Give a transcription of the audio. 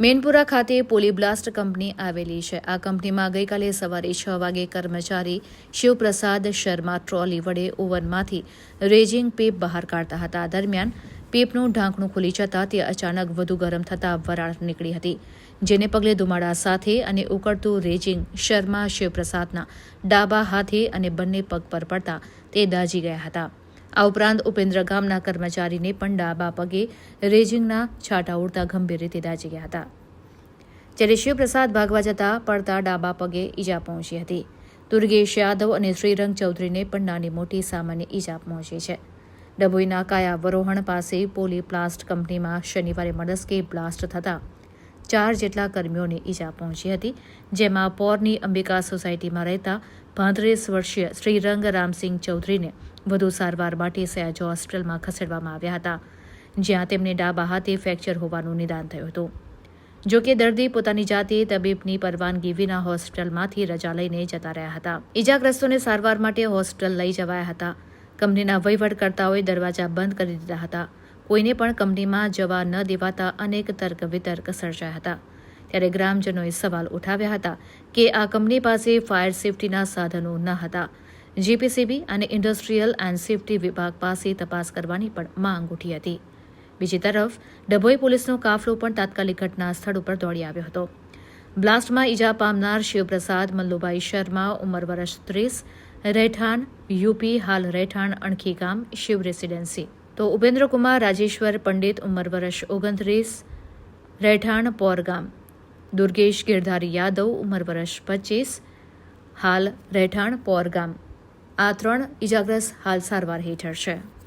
મેનપુરા ખાતે પોલીબ્લાસ્ટ કંપની આવેલી છે. આ કંપનીમાં ગઈકાલે સવારે છ વાગે કર્મચારી શિવપ્રસાદ શર્મા ટ્રોલી વડે ઓવનમાંથી રેજિંગ પેપ બહાર કાઢતા હતા. દરમિયાન પેપનું ઢાંકણું ખુલી જતાં તે અચાનક વધુ ગરમ થતાં વરાળ નીકળી હતી, જેને પગલે ધુમાડા સાથે અને ઉકળતું રેજિંગ શર્મા શિવપ્રસાદના ડાબા હાથે અને બંને પગ પર પડતા તે દાઝી ગયા હતા. આ ઉપરાંત ઉપેન્દ્ર ગામના કર્મચારીને પણ ડાબા પગે રેજિંગના છાંટા ઉડતા ગંભીર રીતે દાજી ગયા હતા. જ્યારે શિવપ્રસાદ ભાગવા જતા પડતા ડાબા પગે ઈજા પહોંચી હતી. દુર્ગેશ યાદવ અને શ્રીરંગ ચૌધરીને પણ નાની મોટી સામાન્ય ઈજા પહોંચી છે. ડભોઈના કાયા વરોહણ પાસે પોલી પ્લાસ્ટ કંપનીમાં શનિવારે મડસ્કે બ્લાસ્ટ થતા ચાર જેટલા કર્મીઓને ઈજા પહોંચી હતી, જેમાં પોરની અંબિકા સોસાયટીમાં રહેતા પાંત્રીસ વર્ષીય શ્રીરંગ રામસિંહ ચૌધરીને વધુ સારવાર માટે સયાજો હોસ્પિટલમાં ખસેડવામાં આવ્યા હતા, જ્યાં તેમને ડાબા હાથે ફ્રેક્ચર હોવાનું નિદાન થયું હતું. જો કે દર્દી પોતાની જાતે તબીબની પરવાનગી વિના હોસ્પિટલમાંથી રજા લઈને જતા રહ્યા હતા. ઈજાગ્રસ્તોને સારવાર માટે હોસ્પિટલ લઈ જવાયા હતા. કંપનીના વહીવટકર્તાઓએ દરવાજા બંધ કરી દીધા હતા. કોઈને પણ કંપનીમાં જવા ન દેવાતા અનેક તર્ક વિતર્ક સર્જાયા હતા. ત્યારે ગ્રામજનોએ સવાલ ઉઠાવ્યા હતા કે આ કંપની પાસે ફાયર સેફટીના સાધનો ન હતા. જીપીસીબી અને ઇન્ડસ્ટ્રીયલ એન્ડ સેફટી વિભાગ પાસે તપાસ કરવાની પણ માંગ ઉઠી હતી. બીજી તરફ, ડભોઈ પોલીસનો કાફલો પણ તાત્કાલિક ઘટના સ્થળ ઉપર દોડી આવ્યો હતો. બ્લાસ્ટમાં ઈજા પામનાર શિવપ્રસાદ, મલ્લુભાઈ શર્મા, ઉંમર વર્ષ ત્રીસ, રહેઠાણ, યુપી, હાલ રહેઠાણ, અણખી ગામ, શિવ રેસિડેન્સી. તો ઉપેન્દ્રકુમાર, રાજેશ્વર, પંડિત, ઉંમર વર્ષ ઓગણત્રીસ, રહેઠાણ, પોરગામ. દુર્ગેશ, ગિરધારી યાદવ, ઉંમર વર્ષ પચીસ, હાલ રહેઠાણ, પોરગામ. આ ત્રણ ઇજાગ્રસ્ત હાલ સારવાર હેઠળ છે.